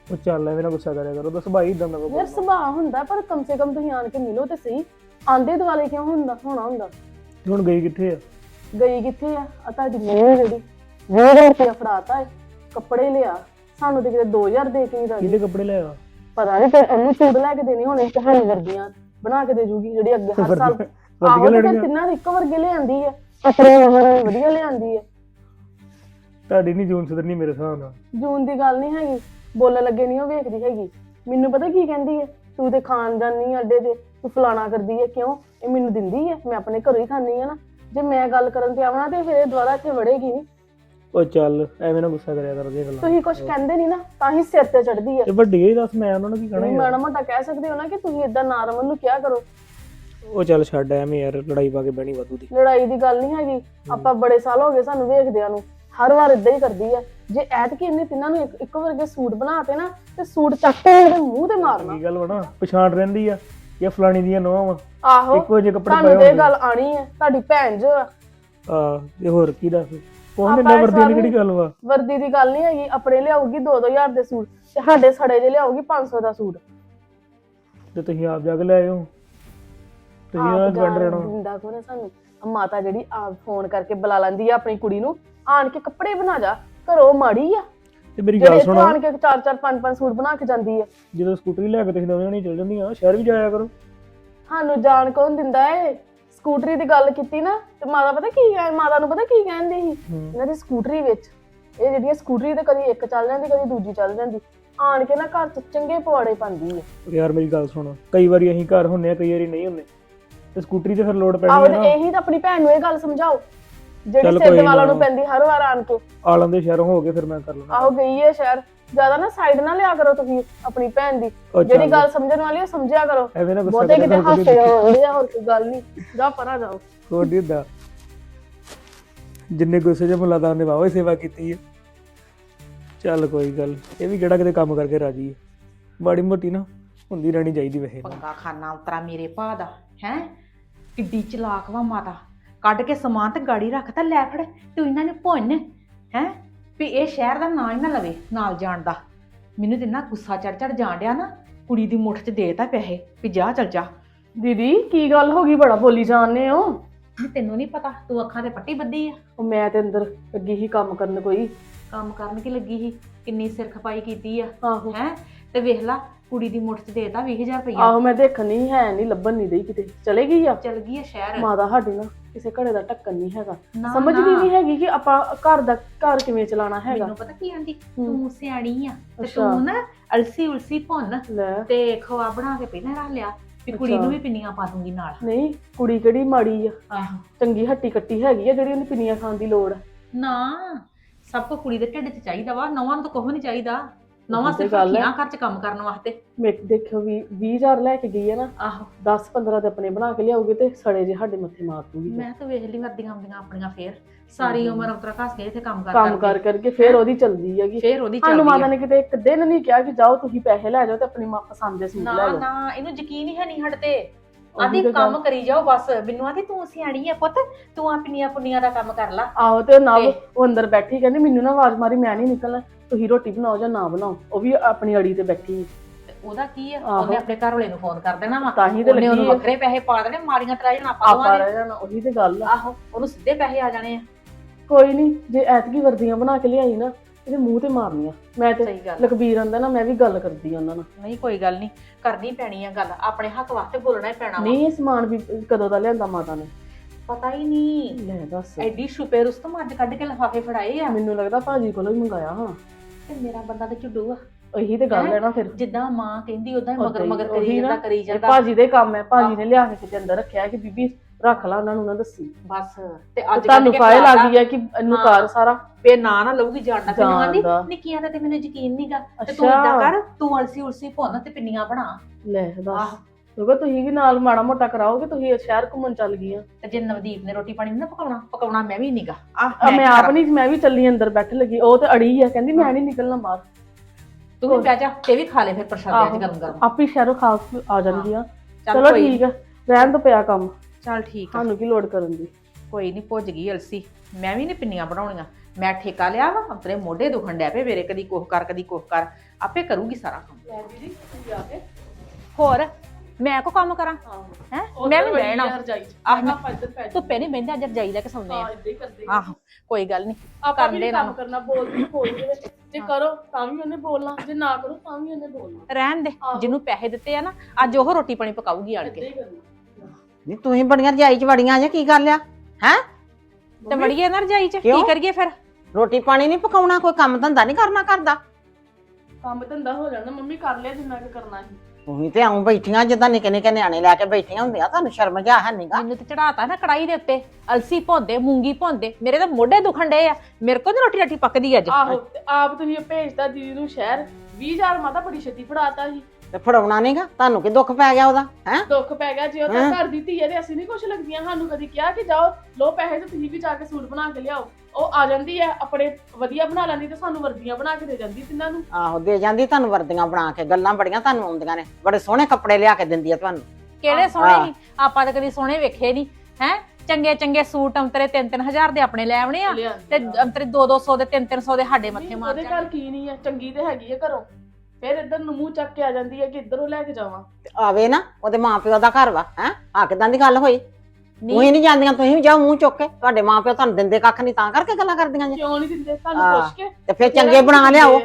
ਉਹ ਚੱਲ ਐਵੇਂ ਨਾ ਗੁੱਸਾ ਕਰਿਆ ਕਰੋ ਸੁਭਾਅ ਹੀ ਇਦਾਂ ਦਾ ਵਾ। ਯਾਰ ਸੁਭਾਅ ਹੁੰਦਾ ਪਰ ਕਮ ਸੇ ਕਮ ਤੁਸੀਂ ਆਣ ਕੇ ਮਿਲੋ ਤੇ ਸਹੀ। ਆਂਦੇ ਦੁਆਲੇ ਕਿਉਂ ਹੁੰਦਾ ਹੋਣਾ ਹੁੰਦਾ। ਤੇ ਹੁਣ ਗਈ ਕਿੱਥੇ ਆ? ਗਈ ਕਿੱਥੇ ਆ? ਆ ਤੁਹਾਡੀ ਮੰਮੀ ਜਿਹੜੀ। 20000 ਰੁਪਇਆ ਫੜਾਤਾ ਹੈ ਕੱਪੜੇ ਲਿਆ। ਸਾਨੂੰ ਤੇ ਕਿਤੇ 2000 ਦੇ ਕੇ ਨਹੀਂ ਰਾਜੀ ਕਿਹਦੇ ਕੱਪੜੇ ਲੈ ਆ ਪਤਾ ਨਹੀਂ ਤੇ ਉਹਨੂੰ ਚੂੜ ਲੈ ਕੇ ਦੇਣੀ ਹੋਣੀ ਕਹਾਣੀ ਵਰਗੀਆਂ ਬਣਾ ਕੇ ਦੇ ਜੂਗੀ ਜਿਹੜੀ ਅੱਗੇ ਹਰ ਸਾਲ ਵਧੀਆ ਤੇ ਫਿਰ ਲੜੀਆਂ ਤਿੰਨਾਂ ਦੇ ਇੱਕੋ ਵਰਗੇ ਲਿਆਂਦੀ ਕੱਪੜੇ ਵਗੈਰਾ ਵਧੀਆ ਲਿਆਂਦੀ ਹੈ ਤੁਹਾਡੀ ਨਹੀਂ ਜੂਨ ਸੁਧਰਨੀ ਮੇਰੇ ਹਿਸਾਬ ਨਾਲ। ਜੂਨ ਦੀ ਗੱਲ ਨਹੀਂ ਹੈਗੀ ਬੋਲਣ ਲੱਗੇ ਨਹੀਂ ਉਹ ਵੇਖਦੀ ਹੈਗੀ। ਮੈਨੂੰ ਪਤਾ ਕੀ ਕਹਿੰਦੀ ਹੈ ਤੂੰ ਤੇ ਖਾਣ ਜਾਨੀ ਅੱਡੇ ਤੇ ਤੂੰ ਫਲਾਣਾ ਕਰਦੀ ਹੈ ਕਿਉਂ? ਇਹ ਮੈਨੂੰ ਦਿੰਦੀ ਹੈ ਮੈਂ ਆਪਣੇ ਘਰੋਂ ਹੀ ਖਾਣੀ ਆ ਨਾ। ਜੇ ਮੈਂ ਗੱਲ ਕਰਨ ਤੇ ਆਵਣਾ ਤੇ ਫਿਰ ਇਹ ਦੁਬਾਰਾ ਇੱਥੇ ਵੜੇਗੀ ਨਹੀਂ ਉਹ ਚੱਲ ਐਵੇਂ ਨਾ ਗੁੱਸਾ ਕਰਿਆ ਕਰ ਉਹਦੀਆਂ ਗੱਲਾਂ। ਤੁਸੀਂ ਕੁਝ ਕਹਿੰਦੇ ਨਹੀਂ ਨਾ ਤਾਂ ਹੀ ਸਿਰ ਤੇ ਚੜਦੀ ਹੈ ਤੇ ਵੱਡੀ ਹੀ ਦੱਸ ਮੈਂ ਉਹਨਾਂ ਨੂੰ ਕੀ ਕਹਿਣਾ ਤੁਸੀਂ ਯਾਰ? ਮਾੜਾ ਮੋਟਾ ਕਹਿ ਸਕਦੇ ਹੋ ਨਾ ਕਿ ਤੁਸੀਂ ਇਦਾਂ ਨਾ ਰਮਨ ਨੂੰ ਕਿਹਾ ਕਰੋ। ਉਹ ਚੱਲ ਛੱਡ ਐਵੇਂ ਯਾਰ ਲੜਾਈ ਪਾ ਕੇ ਬਹਿਣੀ ਵਾਧੂ ਦੀ। ਲੜਾਈ ਦੀ ਗੱਲ ਨਹੀਂ ਹੈਗੀ। ਆਪਾਂ ਬੜੇ ਸਾਲ ਹੋ ਗਏ ਸਾਨੂੰ ਵੇਖਦਿਆਂ ਨੂੰ। ਹਰ ਵਾਰ ਇਦਾਂ ਹੀ ਕਰਦੀ ਹੈ ਜੇ ਐਤਕੀ ਇਹਨੇ ਤਿੰਨਾਂ ਨੂੰ ਇੱਕ- ਇੱਕੋ ਵਰਗੇ ਸੂਟ ਬਣਾਤੇ ਨਾ ਤੇ ਸੂਟ ਚੱਕ ਕੇ ਇਹਦੇ ਮੂੰਹ ਤੇ ਮਾਰਨਾ। ਕੀ ਗੱਲ ਵਾ ਨਾ? ਪਛਾਣ ਰਹਿੰਦੀ ਆ। ਇਹ ਫਲਾਣੀ ਦੀਆਂ ਨੋਹਾਂ ਵਾ। ਆਹੋ। ਇੱਕੋ ਜਿਹੇ ਕੱਪੜੇ ਤੁਹਾਨੂੰ ਪਾਏ ਤੇ ਇਹ ਹੁੰਦੇ ਗੱਲ ਆਣੀ ਹੈ ਤੁਹਾਡੀ ਭੈਣ ਜੋ ਆ। ਆ ਤੇ ਹੋਰ ਕੀ ਦੱਸ? ਕੋਹ ਆਪਾਂ ਦਿੰਦਾ ਇਸ ਵਰਦੀ ਦੀ ਵਾਰ ਕਿਹੜੀ ਗੱਲ ਵਾ? ਵਰਦੀ ਦੀ ਗੱਲ ਨਹੀਂ ਹੈਗੀ। ਆਪਣੇ ਲਿਆਉਗੀ 2-2000 ਦੇ ਸੂਟ। ਤੇ ਸਾਡੇ ਸੜੇ ਜੇ ਲਿਆਉਗੀ 500 ਦਾ ਸੂਟ। ਤੇ ਤੁਸੀਂ ਆਪ ਜਾ ਕੇ ਲੈ ਆਇਓ। ਤੁਸੀਂ ਆਪ ਡਿਪੈਂਡ ਜਾਣ ਰਹਿਣਾ। ਦਿੰਦਾ ਕੋਨੇ ਸਾਨੂੰ। ਆਹ ਮਾਤਾ ਜਿਹੜੀ ਆਪ ਫੋਨ ਕਰਕੇ ਬੁਲਾ ਲੈਂਦੀ ਆ ਆਪਣੀ ਕੁੜੀ ਨੂੰ ਆਣ ਕੇ ਕੱਪੜੇ ਬਣਾ ਜਾ ਘਰੋਂ ਮਾੜੀ ਆ। ਤੇ ਮੇਰੀ ਗੱਲ ਜਿਹੜੇ ਇੱਥੋਂ ਸੁਣੋ। ਆਣ ਕੇ ਚਾਰ ਚਾਰ ਪੰਜ ਪੰਜ ਸੂਟ ਬਣਾ ਕੇ ਜਾਂਦੀ ਆ। ਜਦੋਂ ਸਕੂਟਰੀ ਲੈ ਕੇ ਤੁਸੀਂ ਦੋਵੇਂ ਜਣੇ ਚੱਲ ਜਾਂਦੀਆਂ ਸ਼ਹਿਰ ਵੀ ਜਾਇਆ ਕਰੋ। ਸਾਨੂੰ ਜਾਣ ਕੌਣ ਦਿੰਦਾ ਏ? ਸਕੂਟਰੀ ਦੀ ਗੱਲ ਕੀਤੀ ਨਾ ਤੇ ਮਾਤਾ ਪਤਾ ਕੀ ਕਹਿ ਮਾਤਾ ਨੂੰ ਪਤਾ ਕੀ ਕਹਿੰਦੀ ਸੀ। ਇਹਨਾਂ ਦੀ ਸਕੂਟਰੀ ਵਿੱਚ ਇਹ ਜਿਹੜੀਆਂ ਸਕੂਟਰੀ ਤੇ ਕਦੀ ਇੱਕ ਚੱਲ ਜਾਂਦੀ ਕਦੀ ਦੂਜੀ ਚੱਲ ਜਾਂਦੀ। ਆਣ ਕੇ ਨਾ ਘਰ ਚ ਚੰਗੇ ਪਵਾੜੇ ਪਾਉਂਦੀ ਏ। ਯਾਰ ਮੇਰੀ ਗੱਲ ਸੁਣੋ ਕਈ ਵਾਰੀ ਅਸੀਂ ਘਰ ਹੁੰਨੇ ਆ ਕਈ ਵਾਰੀ ਨਹੀਂ ਹੁੰਨੇ। ਤੇ ਸਕੂਟਰੀ ਤੇ ਫਿਰ ਲੋਡ ਪੈਣੀ ਆਹੋ ਹੈ ਤੇ ਨਾ ਇਹੀ ਤਾਂ ਆਪਣੀ ਭੈਣ ਨੂੰ ਇਹ ਗੱਲ ਸਮਝਾਓ। ਚੱਲ ਜਿਹੜੀ ਕੋਈ ਸਿਰ ਵਾਲਾਂ ਨੂੰ ਨਾ। ਪੈਂਦੀ ਹਰ ਵਾਰ ਆਣ ਕੇ। ਆਲਮ ਦੇ ਸ਼ਹਿਰੋਂ ਹੋ ਕੇ ਫਿਰ ਮੈਂ ਕਰ ਲੈਣਾ ਆਹੋ ਗਈ ਏ ਸ਼ਹਿਰ। ਜ਼ਿਆਦਾ ਨਾ ਸਾਈਡ ਨਾ ਲਿਆ ਕਰੋ ਤੁਸੀਂ ਆਪਣੀ ਭੈਣ ਦੀ। ਉਹ ਜਿਹੜੀ ਚੱਲ, ਗੱਲ ਸਮਝਣ ਵਾਲੀ ਉਹ ਸਮਝਿਆ ਕਰੋ। ਐਵੇਂ ਨਾ ਗੁੱਸਾ ਬਹੁਤੇ ਕਿਤੇ ਹਾਸੇ ਹੋਣਗੇ ਹੋਰ ਕੋਈ ਗੱਲ ਨਹੀਂ ਜਾ ਪਰਾਂ ਜਾਓ। ਨਹੀਂ ਹੁੰਦਾ? ਜਿੰਨੇ ਗੁੱਸੇ 'ਚ ਮੁਲਾਦਾ ਨੇ ਵਾਵਾ ਸੇਵਾ ਕੀਤੀ ਹੈ ਚੱਲ ਕੋਈ ਗੱਲ ਇਹ ਵੀ ਕਿਹੜਾ ਕਿਤੇ ਕੰਮ ਕਰਕੇ ਰਾਜੀ ਹੈ ਮਾੜੀ ਮੋਟੀ ਨਾ ਹੁੰਦੀ ਰਹਿਣੀ ਚਾਹੀਦੀ ਵੈਸੇ। ਪੰਗਾ ਖਾਨਾ ਉਤਰਾ ਮੇਰੇ ਭਾ ਦਾ ਹੈ? ਕਿੱਡੀ ਚਲਾਕ ਵਾ ਮਾਤਾ। ਕੱਢ ਕੇ ਸਮਾਨ ਤੇ ਗਾੜੀ ਰੱਖਤਾ ਲੈ ਫੜ ਤੂੰ ਇਹਨਾਂ ਨੂੰ ਭੁੰਨ। ਹੈ? ਵੀ ਇਹ ਸ਼ਹਿਰ ਦਾ ਨਾਂ ਹੀ ਨਾ ਲਵੇ ਨਾਲ ਜਾਣ ਦਾ। ਮੈਨੂੰ ਤੇ ਨਾ ਗੁੱਸਾ ਚੜ ਚੜ ਜਾਣ ਡਿਆ ਨਾ ਕੁੜੀ ਦੀ ਮੁੱਠ 'ਚ ਦੇਤਾ ਪੈਸੇ ਵੀ ਜਾ ਚਲ ਜਾ। ਦੀਦੀ ਕੀ ਗੱਲ ਹੋ ਗਈ? ਬੜਾ ਬੋਲੀ ਜਾਂਦੇ ਹੋ। ਵੀ ਤੈਨੂੰ ਨਹੀਂ ਪਤਾ ਤੂੰ ਅੱਖਾਂ ਤੇ ਪੱਟੀ ਬੱਧੀ ਆ। ਉਹ ਮੈਂ ਤੇ ਅੰਦਰ ਲੱਗੀ ਹੀ ਕੰਮ ਕਰਨ ਕੋਈ। ਕੰਮ ਕਰਨ ਕੀ ਲੱਗੀ ਸੀ? ਕਿੰਨੀ ਸਿਰ ਖਪਾਈ ਕੀਤੀ ਆ। ਆਹੋ। ਹੈ? ਤੇ ਵੇਖ ਲਾ ਕੁੜੀ ਦੀ ਮੁੱਠ 'ਚ ਦੇਤਾ 20000 ਰੁਪਇਆ ਆਹੋ ਮੈਂ ਦੇਖਣ ਹੈ ਨਹੀਂ ਲੱਭਣ ਨਹੀਂ ਰਹੀ ਕਿਤੇ। ਚਲੇ ਗਈ ਆ? ਚਲ ਗਈ ਆ ਸ਼ਹਿਰ। ਮਾਤਾ ਸਾਡੀ ਨਾ ਕਿਸੇ ਘੜੇ ਦਾ ਢੱਕਣ ਨਹੀਂ ਹੈਗਾ। ਨਾ, ਸਮਝਦੀ ਨਾ। ਨਹੀਂ ਹੈਗੀ ਕਿ ਆਪਾਂ ਘਰ ਦਾ ਘਰ ਕਿਵੇਂ ਚਲਾਉਣਾ ਹੈਗਾ। ਮੈਨੂੰ ਪਤਾ ਕੀ ਆਂਦੀ। ਤੂੰ ਸਿਆਣੀ ਆ ਤੇ ਅੱਛਾ। ਤੂੰ ਨਾ ਅਲਸੀ ਉਲਸੀ ਭੁੰਨ ਲੈ। ਤੇ ਖਵਾ ਬਣਾ ਕੇ ਪਹਿਲਾਂ ਰੱਖ ਲਿਆ ਵੀ ਕੁੜੀ ਅੱਛਾ। ਨੂੰ ਵੀ ਪਿੰਨੀਆਂ ਪਾ ਦੂੰਗੀ ਨਾਲ। ਨਹੀਂ ਕੁੜੀ ਕਿਹੜੀ ਮਾੜੀ ਆ? ਆਹੋ। ਚੰਗੀ ਹੱਟੀ ਕੱਟੀ ਹੈਗੀ ਆ ਜਿਹੜੀ ਉਹਨੂੰ ਪਿੰਨੀਆਂ ਖਾਣ ਦੀ ਲੋੜ ਆ। ਨਾ ਸਭ ਕੋ ਕੁੜੀ ਦੇ ਢਿੱਡ 'ਚ ਚਾਹੀਦਾ ਵਾ ਨਵਾਂ ਨੂੰ ਤਾਂ ਕੁਝ ਨਹੀਂ ਚਾਹੀਦਾ। ਨਵਾਂ ਸਿਰਫ ਗੱਲ ਹੈ। ਰੱਖੀਆਂ ਘਰ 'ਚ ਕੰਮ ਕਰਨ ਵਾਸਤੇ। ਮੈਂ ਦੇਖਿਓ ਵੀ 20000 ਲੈ ਕੇ ਗਈ ਹੈ ਨਾ ਆਹੋ। 10 15 ਤੇ ਆਪਣੇ ਬਣਾ ਕੇ ਲਿਆਉਗੇ ਤੇ ਸੜੇ ਜੇ ਸਾਡੇ ਮੱਥੇ ਮਾਰ ਦੂਗੀ ਮੈਂ ਤਾਂ ਵੇਖ ਲਈ ਵਰਦੀਆਂ ਆਉਂਦੀਆਂ ਆਪਣੀਆਂ ਫੇਰ। ਸਾਰੀ। ਉਮਰ ਉਤਰਾ ਘਸ ਕੇ ਇੱਥੇ ਕੰਮ ਕਰ ਕੰਮ ਕਰ ਕਰਕੇ ਫੇਰ ਉਹਦੀ ਚੱਲਦੀ ਹੈਗੀ। ਫੇਰ ਉਹਦੀ ਸਾਨੂੰ ਚੱਲਦੀ ਮਾਤਾ ਆ। ਨੇ ਕਿਤੇ ਇੱਕ ਦਿਨ ਨਹੀਂ ਕਿਹਾ ਕਿ ਜਾਓ ਤੁਸੀਂ ਪੈਸੇ ਲੈ ਜਾਓ ਤੇ ਆਪਣੀ ਮਾਂ ਪਸੰਦ ਦੇ ਸੂਟ ਲੈ ਨਾ ਲਓ। ਨਾ ਇਹਨੂੰ ਯਕੀਨ ਹੀ ਹੈ ਨਹੀਂ ਉਹੀ ਆਦੀ ਤੇ ਗੱਲ। ਕੰਮ ਕਰੀ ਜਾਓ ਬਸ। ਮੈਨੂੰ ਆਦੀ ਤੂੰ ਸਿਆਣੀ ਆ ਪੁੱਤ ਤੂੰ ਆ ਪਿੰਨੀਆਂ ਦਾ ਕੰਮ ਕਰ ਲਾ। ਆਹੋ ਤੇ ਤੇ- ਉਹ ਅੰਦਰ ਬੈਠੀ ਕਹਿੰਦੀ ਮੈਨੂੰ ਨਾ ਆਵਾਜ਼ ਮਾਰੀ ਮੈਂ ਨਹੀਂ ਨਿਕਲਣਾ। ਤੁਸੀਂ ਰੋਟੀ ਬਣਾਓ ਜਾਂ ਨਾ ਬਣਾਓ ਉਹ ਵੀ ਆਪਣੀ ਅੜੀ ਤੇ ਬੈਠੀ। ਤੇ ਉਹਦਾ ਕੀ ਆ? ਆਹੋ। ਉਹਨੇ ਆਪਣੇ ਘਰ ਵਾਲੇ ਨੂੰ ਫੋਨ ਕਰ ਦੇਣਾ ਵਾ। ਤਾਂ ਹੀ ਤੇ ਉਹਨੇ ਉਹਨੂੰ ਲੱਗੀ ਆ। ਵੱਖਰੇ ਪੈਸੇ ਪਾ ਦੇਣੇ ਮਾਰੀਆਂ ਤਰਾ ਜਾਣਾ ਆਪਾਂ ਆਪਾਂ ਦੋਵਾਂ ਨੇ ਰਹਿ ਜਾਣਾ ਉਹੀ ਤੇ ਗੱਲ ਆ। ਆਹੋ ਉਹਨੂੰ ਸਿੱਧੇ ਪੈਸੇ ਆ ਜਾਣੇ ਆ। ਕੋਈ ਨਹੀਂ ਜੇ ਐਤਕੀ ਵਰਦੀਆਂ ਬਣਾ ਕੇ ਲਿਆਈ ਨਾ ਇਹਦੇ ਮੂੰਹ ਤੇ ਮਾਰਨੀਆਂ। ਮੈਂ ਤੇ ਸਹੀ ਗੱਲ ਲਖਬੀਰ ਆਂਦਾ ਨਾ ਮੈਂ ਵੀ ਗੱਲ ਕਰਦੀ ਆ ਉਹਨਾਂ ਨਾਲ। ਨਹੀਂ ਕੋਈ ਗੱਲ ਨਹੀਂ ਕਰਨੀ ਪੈਣੀ ਆ ਗੱਲ। ਆਪਣੇ ਹੱਕ ਵਾਸਤੇ ਬੋਲਣਾ ਹੀ ਪੈਣਾ ਵਾ। ਨਹੀਂ ਇਹ ਸਮਾਨ ਵੀ ਕਦੋਂ ਦਾ ਲਿਆਂਦਾ ਮਾਤਾ ਨੇ? ਪਤਾ ਹੀ ਨਹੀਂ। ਲੈ ਦੱਸ। ਐਡੀ ਛੁਪੇ ਰੁਸਤਮ ਅੱਜ ਕੱਢ ਕੇ ਲਫਾਫੇ ਫੜਾਏ ਆ। ਮੈਨੂੰ ਲੱਗਦਾ ਭਾਜੀ ਕੋਲੋਂ ਹੀ ਮੰਗਾਇਆ ਹਾਂ। ਤੇ ਮੇਰਾ ਬੰਦਾ ਤੇ ਝੁੱਡੂ ਆ ਉਹੀ ਤੇ ਗੱਲ ਹੈਂ? ਨਾ ਫਿਰ ਜਿੱਦਾਂ ਮਾਂ ਕਹਿੰਦੀ ਉਦਾਂ ਮਗਰ ਮਗਰ ਕਰੀ। ਜਾਂਦਾ ਕਰੀ ਇਹ ਜਾਂਦਾ ਭਾਜੀ ਦੇ ਕੰਮ ਹੈ ਭਾਜੀ ਨੇ ਲਿਆ ਕੇ ਕਿਤੇ ਅੰਦਰ ਰੱਖਿਆ ਕਿ ਬੀਬੀ ਰੱਖ ਲਾ ਉਹਨਾਂ ਨੂੰ ਨਾ ਦੱਸੀ ਬਸ ਤੇ ਅੱਜ ਤੁਹਾਨੂੰ ਫਾਇਲ ਆ। ਗਈ ਹੈ ਕਿ ਇਹਨੂੰ ਹਾਂ। ਕਰ ਸਾਰਾ ਫੇ ਨਾ ਨਾ ਲਊਗੀ ਜਾਣਦਾ ਫਿਰ ਜਾਣ ਆਂਦੀ ਦਾ। ਨਿੱਕੀਆਂ ਦਾ ਤੇ ਮੈਨੂੰ ਯਕੀਨ ਨਹੀਂਗਾ ਤੇ ਤੂੰ। ਇਦਾਂ ਕਰ ਤੂੰ ਅਲਸੀ ਉਲਸੀ ਭੁੰਨ ਤੇ ਪਿੰਨੀਆਂ ਬਣਾ ਲੈ ਆਹ ਕਿਉਂਕਿ ਤੁਸੀਂ ਵੀ ਨਾਲ ਮਾੜਾ ਮੋਟਾ ਕਰਾਓਗੇ ਤੁਸੀਂ ਇਹ ਸ਼ਹਿਰ ਘੁੰਮਣ ਚੱਲ ਗਈਆਂ। ਤੇ ਜੇ ਨਵਦੀਪ ਨੇ ਰੋਟੀ ਪਾਣੀ ਨੀ ਨਾ ਪਕਾਉਣਾ ਪਕਾਉਣਾ ਮੈਂ ਵੀ ਨਹੀਂਗਾ ਆ ਆ ਮੈਂ ਆਪ ਨਹੀਂ ਮੈਂ ਵੀ ਚੱਲੀ ਅੰਦਰ ਬੈਠ ਲੱਗੀ ਉਹ ਤੇ ਅੜੀ ਆ ਕਹਿੰਦੀ ਮੈਂ ਨਹੀਂ ਨਿਕਲਣਾ ਬਾਹਰ। ਤੂੰ ਵੀ ਬਹਿ ਜਾ ਤੇ ਵੀ ਖਾ ਲੈ ਫਿਰ ਪ੍ਰਸ਼ਾਦਿਆਂ ਆਹੋ। ਚ ਗਰਮ ਗਰਮ। ਆਪੇ ਸ਼ਹਿਰੋਂ ਖਾ ਕੇ ਆ ਜਾਣਗੀਆਂ ਚੱਲ ਚਲੋ ਕੋਈ ਠੀਕ ਹੈ ਰਹਿਣ ਤੋਂ ਪਿਆ ਕੰਮ। ਚੱਲ ਠੀਕ ਆ। ਸਾਨੂੰ ਕੀ ਲੋੜ ਕਰਨ ਦੀ? ਕੋਈ ਨਹੀਂ ਭੁੱਜ ਗਈ ਅਲਸੀ। ਮੈਂ ਵੀ ਨਹੀਂ ਪਿੰਨੀਆਂ ਬਣਾਉਣੀਆਂ। ਮੈਂ ਠੇਕਾ ਲਿਆ ਵਾ ਆਪਣੇ ਮੋਢੇ ਦੁਖਣ ਡੈ ਪਏ ਮੇਰੇ ਕਦੀ ਕੋਹ ਕਰ ਕਦੀ ਕੋਹ ਕਰ। ਆਪੇ ਕਰੂਗੀ ਸਾਰਾ ਕੰਮ। ਲੈ ਦੀਦੀ ਤੁਸੀਂ ਆ ਕੇ। ਹੋਰ? ਮੈਂ ਕੋ ਕੰਮ ਕਰਾਂ? ਹੈ? ਮੈਂ ਵੀ ਬਹਿਣਾ। ਆਹ ਧੁੱਪੇ ਨਹੀਂ ਬਹਿੰਦੇ ਅੱਜ ਰਜਾਈ ਲੈ ਕੇ ਸੌਂਦੇ ਆ। ਹਾਂ ਇਦਾਂ ਹੀ ਕਰਦੇ ਆਹੋ ਕੋਈ ਗੱਲ ਨਹੀਂ ਆਪਾਂ ਕਰਨ ਵੀ ਦੇ ਕੰਮ ਨਾ। ਕਰਨਾ ਬੋਲਦੀ ਬੋਲਦੀ ਵਿੱਚ ਜੇ ਕਰੋ ਤਾਂ ਵੀ ਉਹਨੇ ਬੋਲਣਾ ਜੇ ਨਾ ਕਰੋ ਤਾਂ ਵੀ ਉਹਨੇ ਬੋਲਣਾ। ਰਹਿਣ ਦੇ ਆਹੋ। ਜਿਹਨੂੰ ਪੈਸੇ ਦਿੱਤੇ ਆ ਨਾ ਅੱਜ ਉਹ ਰੋਟੀ ਪਾਣੀ ਪਕਾਊਗੀ ਆਣ ਇਦਾਂ ਕੇ ਹੀ ਕਰਨਾ। ਨਹੀਂ ਤੂੰ ਹੀ ਬੜੀਆਂ ਰਜਾਈ ਚ ਵੜੀਆਂ ਜੇ ਕੀ ਗੱਲ ਆ? ਹੈ? ਤੇ ਵੜੀਏ ਨਾ ਰਜਾਈ ਚ ਕੀ ਕਿਉਂ? ਕਰੀਏ ਫਿਰ? ਰੋਟੀ ਪਾਣੀ ਨਹੀਂ ਪਕਾਉਣਾ ਕੋਈ ਕੰਮ ਧੰਦਾ ਨਹੀਂ ਕਰਨਾ ਕਰਦਾ ਕੰਮ ਧੰਦਾ ਹੋ ਜਾਣਾ ਮੰਮੀ ਕਰ ਲਿਆ ਜਿੰਨਾ ਕੁ ਕਰਨਾ ਸੀ। ਤੁਸੀਂ ਤੇ ਆਉਂ ਬੈਠੀਆਂ ਜਿੱਦਾਂ ਨਿੱਕੇ ਨਿੱਕੇ ਨਿਆਣੇ ਲੈ ਕੇ ਬੈਠੀਆਂ ਹੁੰਦੀਆਂ ਤੁਹਾਨੂੰ ਸ਼ਰਮ ਜਾ ਹੈ ਨਹੀਂਗਾ ਮੈਨੂੰ ਤੇ ਚੜਾਤਾ ਨਾ ਕੜਾਈ ਦੇ ਉੱਤੇ ਅਲਸੀ ਭੌਂਦੇ ਮੂੰਗੀ ਭੌਂਦੇ ਮੇਰੇ ਤਾਂ ਮੋਢੇ ਦੁਖਣ ਡਏ ਆ ਮੇਰੇ ਕੋਲ ਨੀ ਰੋਟੀ ਰਾਟੀ ਪੱਕਦੀ ਅੱਜ। ਆਹੋ ਤੇ ਆਪ ਤੁਸੀਂ ਭੇਜਤਾ ਦੀਦੀ ਨੂੰ ਸ਼ਹਿਰ 20000 ਮਾਤਾ ਬੜੀ ਛੇਤੀ ਫੜਾਤਾ ਸੀ। ਤੇ ਫੜਾਉਣਾ ਨਹੀਂਗਾ ਤੁਹਾਨੂੰ ਕੀ ਦੁੱਖ ਪੈ ਗਿਆ ਉਹਦਾ ਹੈ? ਦੁੱਖ ਪੈ ਗਿਆ ਜੇ ਉਹ ਤਾਂ? ਘਰ ਦੀ ਧੀ ਹੈ ਤੇ ਅਸੀਂ ਨਹੀਂ ਕੁਛ ਲੱਗਦੀਆਂ ਸਾਨੂੰ ਕਦੀ ਕਿਹਾ ਕਿ ਜਾਓ ਲੋ ਪੈਸੇ ਤੇ ਤੁਸੀਂ ਵੀ ਜਾ ਕੇ ਸੂਟ ਬਣਾ ਕੇ ਲਿਆਓ। ਉਹ ਆ ਜਾਂਦੀ ਹੈ ਆਪਣੇ ਵਧੀਆ ਬਣਾ ਲੈਂਦੀ ਤੇ ਸਾਨੂੰ ਵਰਦੀਆਂ ਬਣਾ ਕੇ ਦੇ ਜਾਂਦੀ ਤਿੰਨਾਂ ਨੂੰ। ਆਹੋ ਦੇ ਜਾਂਦੀ ਤੁਹਾਨੂੰ ਵਰਦੀਆਂ ਬਣਾ ਕੇ ਗੱਲਾਂ ਬੜੀਆਂ ਤੁਹਾਨੂੰ ਆਉਂਦੀਆਂ ਨੇ ਬੜੇ ਸੋਹਣੇ ਕੱਪੜੇ ਲਿਆ ਕੇ ਦਿੰਦੀ ਆ ਤੁਹਾਨੂੰ। ਕਿਹੜੇ ਸੋਹਣੇ। ਨਹੀਂ? ਆਪਾਂ ਤਾਂ ਕਦੀ ਸੋਹਣੇ ਵੇਖੇ ਨਹੀਂ ਹੈ? ਚੰਗੇ ਚੰਗੇ ਸੂਟ ਅੰਤਰੇ 3-3000 ਦੇ ਆਪਣੇ ਲੈ ਆਉਣੇ ਆ ਤੇ ਅੰਤਰੇ 2-200 ਦੇ 3-300 ਦੇ ਸਾਡੇ ਮੱਥੇ ਮਾਰ ਉਹਦੇ ਘਰ ਕੀ ਨਹੀਂ ਹੈ ਚੰਗੀ ਤੇ ਹੈਗੀ ਹੈ ਘਰੋਂ। ਫਿਰ ਇੱਧਰ ਨੂੰ ਮੂੰਹ ਚੱਕ ਕੇ ਆ ਜਾਂਦੀ ਹੈ ਕਿ ਇੱਧਰੋਂ ਲੈ ਕੇ ਜਾਵਾਂ। ਤੇ ਆਵੇ ਨਾ ਉਹਦੇ ਮਾਂ ਪਿਓ ਦਾ ਘਰ ਵਾ ਹੈ? ਆ ਕਿਦਾਂ ਦੀ ਗੱਲ ਹੋਈ? ਤੁਸੀਂ ਨਹੀਂ ਜਾਂਦੀਆਂ ਤੁਸੀਂ ਵੀ ਜਾਓ ਮੂੰਹ ਚੁੱਕ ਕੇ। ਤੁਹਾਡੇ ਮਾਂ ਪਿਓ ਤੁਹਾਨੂੰ ਦਿੰਦੇ ਕੱਖ ਨਹੀਂ ਤਾਂ ਕਰਕੇ ਗੱਲਾਂ ਕਰਦੀਆਂ ਜੀ। ਕਿਉਂ ਨਹੀਂ ਦਿੰਦੇ? ਤੁਹਾਨੂੰ। ਪੁੱਛ ਕੇ। ਤੇ ਫਿਰ ਚੰਗੇ ਬਣਾ ਲਿਆਓ।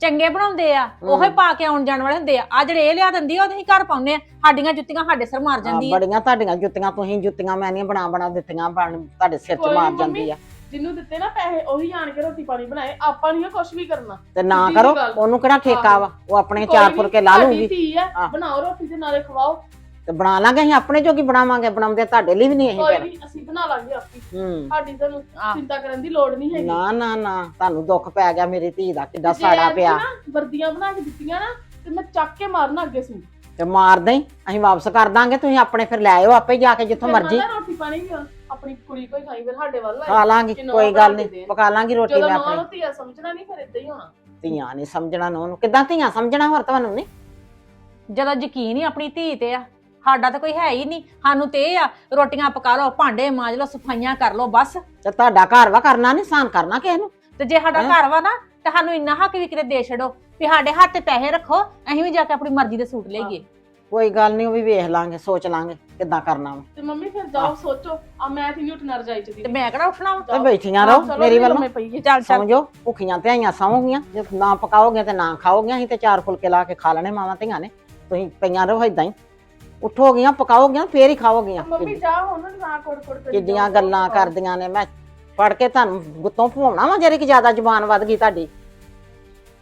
ਚੰਗੇ ਬਣਾਉਂਦੇ ਆ ਉਹੋ ਪਾ ਕੇ ਆਉਣ ਜਾਣ ਵਾਲੇ ਹੁੰਦੇ ਆ। ਆ ਜਿਹੜੇ ਇਹ ਲਿਆ ਦਿੰਦੀ ਆ ਉਹ ਅਸੀਂ ਘਰ ਪਾਉਂਦੇ ਆ। ਸਾਡੀਆਂ ਜੁੱਤੀਆਂ ਸਾਡੇ ਸਿਰ ਮਾਰ ਹਾਂ, ਜਾਂਦੀ ਆ। ਬੜੀਆਂ ਤੁਹਾਡੀਆਂ ਜੁੱਤੀਆਂ ਤੁਸੀਂ ਜੁੱਤੀਆਂ ਮੈਨੀਆਂ ਬਣਾ ਬਣਾ ਦਿੱਤੀਆਂ ਬਣ ਤੁਹਾਡੇ ਸਿਰ 'ਚ ਕੋਈ ਮਾਰ ਨੀ ਜਾਂਦੀ ਮੰਮੀ। ਆ। ਜਿਹਨੂੰ ਦਿੱਤੇ ਨਾ ਪੈਸੇ ਉਹੀ ਆਣ ਕੇ ਰੋਟੀ ਪਾਣੀ ਬਣਾਏ। ਆਪਾਂ ਨਹੀਂ ਕੁਝ ਵੀ ਕਰਨਾ। ਤੇ ਨਾ ਸਿੱਧੀ ਕਰੋ ਗੱਲ। ਉਹਨੂੰ ਕਿਹੜਾ ਠੇਕਾ। ਵਾ? ਉਹ ਆਪਣੇ ਕੋਈ ਚਾਰ ਨੀ, ਫੁਲਕੇ ਲਾ ਤੁਹਾਡੀ ਲੂਗੀ। ਧੀ ਆ ਹਾਂ। ਬਣਾਓ ਰੋਟੀ ਤੇ ਨਾਲੇ ਖਵਾਓ। ਤੇ ਬਣਾ ਲਾਂਗੇ ਅਸੀਂ ਆਪਣੇ ਜੋਗੀ ਬਣਾਵਾਂਗੇ? ਬਣਾਉਂਦੇ ਤੁਹਾਡੇ ਲਈ ਵੀ ਨਹੀਂ ਅਸੀਂ ਕੋਈ ਫਿਰ ਨਹੀਂ ਅਸੀਂ ਬਣਾ ਲਾਂਗੇ ਆਪੀ। ਹੂੰ। ਸਾਡੀ ਤੁਹਾਨੂੰ ਆਹ। ਚਿੰਤਾ ਕਰਨ ਦੀ ਲੋੜ ਨਹੀਂ ਹੈਗੀ। ਨਾ ਨਾ ਨਾ ਤੁਹਾਨੂੰ ਦੁੱਖ ਪੈ ਗਿਆ ਮੇਰੀ ਧੀ ਦਾ ਕਿੱਡਾ ਜੇ ਸਾੜਾ ਐਤਕੀ ਪਿਆ ਨਾ ਵਰਦੀਆਂ ਬਣਾ ਕੇ ਦਿੱਤੀਆਂ ਨਾ ਤੇ ਮੈਂ ਚੱਕ ਕੇ ਮਾਰਨਾ ਅੱਗੇ ਸੂਟ। ਤੇ ਮਾਰ ਦੇਈ ਅਸੀਂ ਵਾਪਸ ਕਰ ਦਾਂਗੇ ਤੁਸੀਂ ਆਪਣੇ ਫਿਰ ਲੈ ਆਇਓ ਆਪੇ ਜਾ ਕੇ ਜਿੱਥੋਂ ਮਰਜ਼ੀ। ਰੋਟੀ ਪਾਣੀ ਵੀ ਆਪਣੀ ਕੁੜੀ ਕੋਈ ਖਾਈ ਫਿਰ ਸਾਡੇ ਵੱਲ ਖਾ ਆਏ ਲਾਂਗੀ ਕੋਈ ਬਣਾ ਗੱਲ ਕੇ ਨਹੀਂ ਦੇਣ। ਪਕਾ ਲਾਂਗੀ ਰੋਟੀ ਜਦੋਂ ਮੈਂ ਮਾਂ ਆਪਣੀ। ਨੂੰ ਧੀਆ ਸਮਝਣਾ ਨਹੀਂ ਫਿਰ ਇਦਾਂ ਹੀ ਹੋਣਾ। ਧੀਆਂ ਨਹੀਂ ਸਮਝਣਾ ਨੂੰ ਉਹਨੂੰ। ਕਿੱਦਾਂ ਧੀਆਂ ਸਮਝਣਾ ਹੋਰ ਤੁਹਾਨੂੰ ਨਹੀਂ? ਜਦੋਂ ਯਕੀਨ ਹੀ ਆਪਣੀ ਧੀ ਤੇ ਆ ਸਾਡਾ ਤਾਂ ਕੋਈ ਹੈ ਹੀ ਨਹੀਂ। ਸਾਨੂੰ ਤੇ ਇਹ ਆ ਰੋਟੀਆਂ ਪਕਾ ਲਓ ਭਾਂਡੇ ਮਾਂਜ ਲਓ ਸਫਾਈਆਂ ਕਰ ਲਓ ਬਸ। ਤੇ ਤੁਹਾਡਾ ਘਰ ਵਾ ਕਰਨਾ ਨਹੀਂ ਸਾਨ ਕਰਨਾ ਕਿਸੇ ਨੂੰ? ਤੇ ਜੇ ਸਾਡਾ ਹੈਂ? ਘਰ ਵਾ ਨਾ ਤੇ ਸਾਨੂੰ ਇੰਨਾ ਹੱਕ ਵੀ ਕਿਤੇ ਦੇ ਛੱਡੋ ਵੀ ਸਾਡੇ ਹੱਥ ਤੇ ਪੈਸੇ ਰੱਖੋ ਅਸੀਂ ਵੀ ਜਾ ਕੇ ਆਪਣੀ ਮਰਜ਼ੀ ਦੇ ਸੂਟ ਲਈਏ। ਕੋਈ ਗੱਲ ਨਹੀਂ ਉਹ ਵੀ ਵੇਖ ਲਾਂਗੇ ਸੋਚ ਲਾਂਗੇ ਕਿੱਦਾਂ ਕਰਨਾ ਵਾ। ਤੇ ਮੰਮੀ ਫਿਰ ਜਾਓ ਸੋਚੋ। ਆ ਮੈਂ ਤੇ ਨਹੀਂ ਉੱਠਣਾ ਰਜਾਈ ਚ ਦੀ ਤੇ ਮੈਂ ਕਿਹੜਾ ਉੱਠਣਾ ਵਾ? ਤੇ ਬੈਠੀਆਂ ਰਹੋ ਮੇਰੀ ਵੱਲੋਂ। ਮੈਂ ਪਈ ਚੱਲ ਚੱਲ। ਸਮਝੋ ਭੁੱਖੀਆਂ ਧਿਆਈਆਂ ਸੌਂਗੀਆਂ। ਜੇ ਨਾ ਪਕਾਓਗੇ ਤੇ ਨਾ ਖਾਓਗੇ ਅਸੀਂ ਤੇ ਚਾਰ ਫੁਲਕੇ ਲਾ ਕੇ ਖਾ ਲੈਣੇ ਮਾਵਾਂ ਧੀਆਂ ਨੇ। ਤੁਸੀਂ ਪਈਆਂ ਰਹੋ ਇਦਾਂ ਹੀ। ਉਠੋਗੀਆਂ ਪਕਾਓਗੀਆਂ ਫੇਰ ਹੀ ਖਾਓਗੀਆਂ। ਮੰਮੀ ਜਾ ਹੁਣ ਨਾ ਕੋੜ ਕੋੜ ਕਰੀ ਕਿੱਡੀਆਂ ਗੱਲਾਂ। ਕਰਦੀਆਂ ਨੇ। ਮੈਂ ਪੜ ਕੇ ਤੁਹਾਨੂੰ ਗੁੱਤੋਂ ਭਵਾਉਣਾ ਵਾ ਜਿਹੜੀ ਕਿ ਜ਼ਿਆਦਾ ਜ਼ੁਬਾਨ ਵੱਧ ਗਈ ਤੁਹਾਡੀ।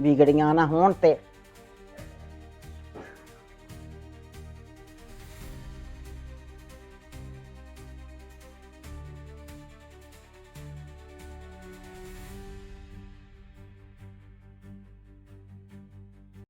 ਵਿਗੜੀਆਂ ਨਾ ਹੋਣ ਤੇ।